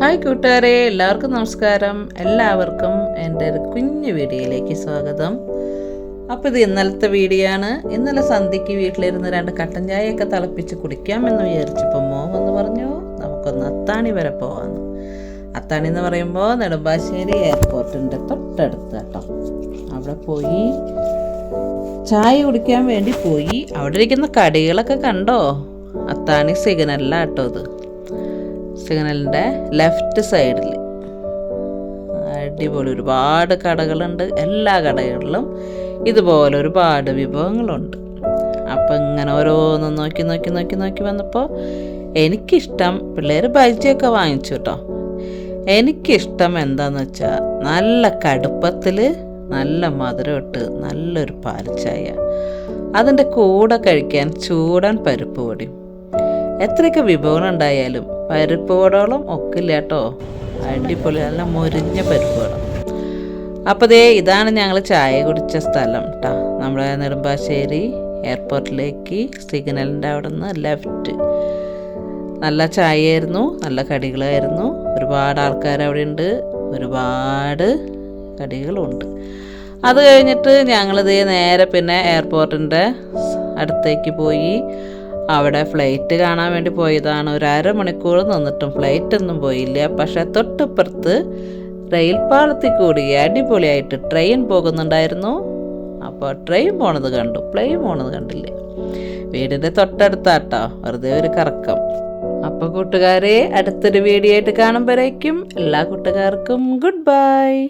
Hi കൂട്ടുകാരെ എല്ലാവർക്കും നമസ്കാരം. എല്ലാവർക്കും എന്റെ ഒരു കുഞ്ഞു വീഡിയോയിലേക്ക് സ്വാഗതം. അപ്പോൾ ഇത് ഇന്നലത്തെ വീഡിയോ ആണ്. ഇന്നലെ സന്ധ്യയ്ക്ക് വീട്ടിലിരുന്ന് രണ്ട് കട്ടൻ ചായയൊക്കെ തിളപ്പിച്ച് കുടിക്കാമെന്ന് വിചാരിച്ചപ്പോൾ മോ എന്ന് പറഞ്ഞു നമുക്കൊന്ന് അത്താണി വരെ പോവാന്ന്. അത്താണി എന്ന് പറയുമ്പോൾ നെടുമ്പാശ്ശേരി എയർപോർട്ടിന്റെ തൊട്ടടുത്ത് കേട്ടോ. അവിടെ പോയി ചായ കുടിക്കാൻ വേണ്ടി പോയി. അവിടെ ഇരിക്കുന്ന കടികളൊക്കെ കണ്ടോ? അത്താണി സിഗ്നലിലാട്ടോ ഇത്. സിഗ്നലിന്റെ ലെഫ്റ്റ് സൈഡിൽ അടിപൊളി ഒരുപാട് കടകളുണ്ട്. എല്ലാ കടകളിലും ഇതുപോലെ ഒരുപാട് വിഭവങ്ങളുണ്ട്. അപ്പം ഇങ്ങനെ ഓരോന്നും നോക്കി നോക്കി നോക്കി നോക്കി വന്നപ്പോൾ എനിക്കിഷ്ടം പിള്ളേർ ബജിയൊക്കെ വാങ്ങിച്ചു കേട്ടോ എനിക്കിഷ്ടം എന്താണെന്ന് വെച്ചാൽ നല്ല കടുപ്പത്തിൽ നല്ല മധുരം ഇട്ട് നല്ലൊരു പാൽച്ചായ. അതിന്റെ കൂടെ കഴിക്കാൻ ചൂടൻ പരിപ്പ് പൊടിയും. എത്രയൊക്കെ വിഭവങ്ങൾ ഉണ്ടായാലും പരിപ്പ് വടകളും ഒക്കില്ല കേട്ടോ. അടിപൊളി നല്ല മുരിഞ്ഞ പരിപ്പ് വടം അപ്പോൾ ദേ ഇതാണ് ഞങ്ങൾ ചായ കുടിച്ച സ്ഥലം കേട്ടോ നമ്മുടെ നെടുമ്പാശ്ശേരി എയർപോർട്ടിലേക്ക് സിഗ്നലിന്റെ അവിടെ നിന്ന് ലെഫ്റ്റ്. നല്ല ചായയായിരുന്നു നല്ല കടികളായിരുന്നു. ഒരുപാട് ആൾക്കാർ അവിടെ ഉണ്ട് ഒരുപാട് കടികളുണ്ട്. അത് കഴിഞ്ഞിട്ട് ഞങ്ങളിത് നേരെ പിന്നെ എയർപോർട്ടിന്റെ അടുത്തേക്ക് പോയി. അവിടെ ഫ്ലൈറ്റ് കാണാൻ വേണ്ടി പോയതാണ്. ഒരു അരമണിക്കൂർ നിന്നിട്ടും ഫ്ലൈറ്റ് ഒന്നും പോയില്ല. പക്ഷെ തൊട്ടപ്പുറത്ത് റെയിൽ പാളത്തിൽ കൂടി അടിപൊളിയായിട്ട് ട്രെയിൻ പോകുന്നുണ്ടായിരുന്നു. അപ്പോൾ ട്രെയിൻ പോണത് കണ്ടു. പ്ലെയിൻ പോണത് കണ്ടില്ലേ? വീടിന്റെ തൊട്ടടുത്താട്ടോ. വെറുതെ ഒരു കറക്കം. അപ്പോൾ കൂട്ടുകാരെ അടുത്തൊരു വീഡിയോ ആയിട്ട് കാണുമ്പോഴേക്കും എല്ലാ കൂട്ടുകാർക്കും ഗുഡ് ബൈ